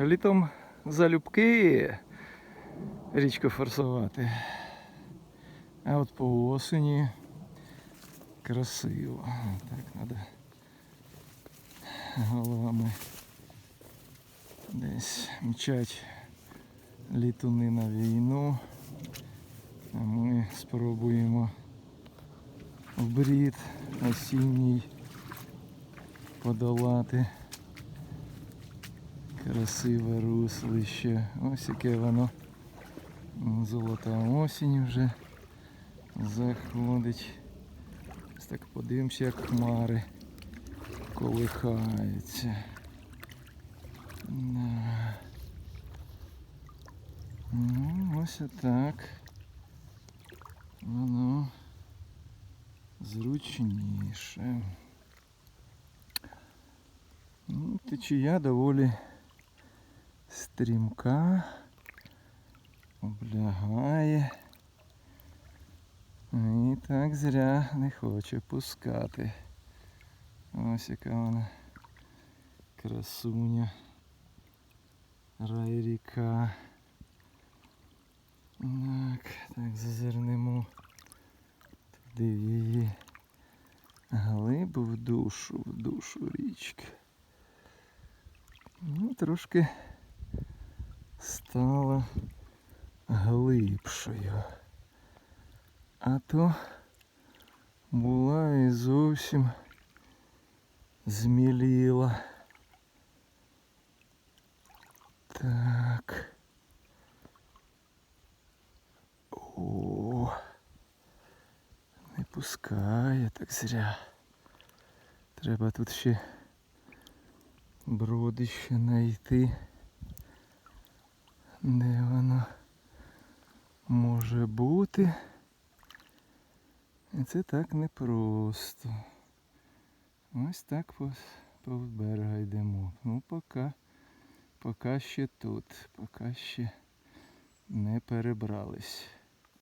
Літом залюбки річку форсувати. А от по осені красиво. Так, треба головами десь мчать літуни на війну. А ми спробуємо в брід осінній подолати красиве руслище. Ось яке воно. Золота осінь вже заходить. Ось так подивимося, як хмари колихаються. Да. Ну, ось отак. Воно зручніше. Ну, течія доволі стрімка, облягає. І так зря не хоче пускати. Ось яка вона красуня. Рай ріка. Так, так, зазирнемо туди в її глибу в душу, в душу річки. Ну, трошки стала глибшою. А то була і зовсім зміліла. Так. О, не пускає так зря. Треба тут ще бродище знайти. Де воно може бути? І це так непросто. Ось так по, по берега йдемо. Ну поки, поки ще тут, поки ще не перебрались.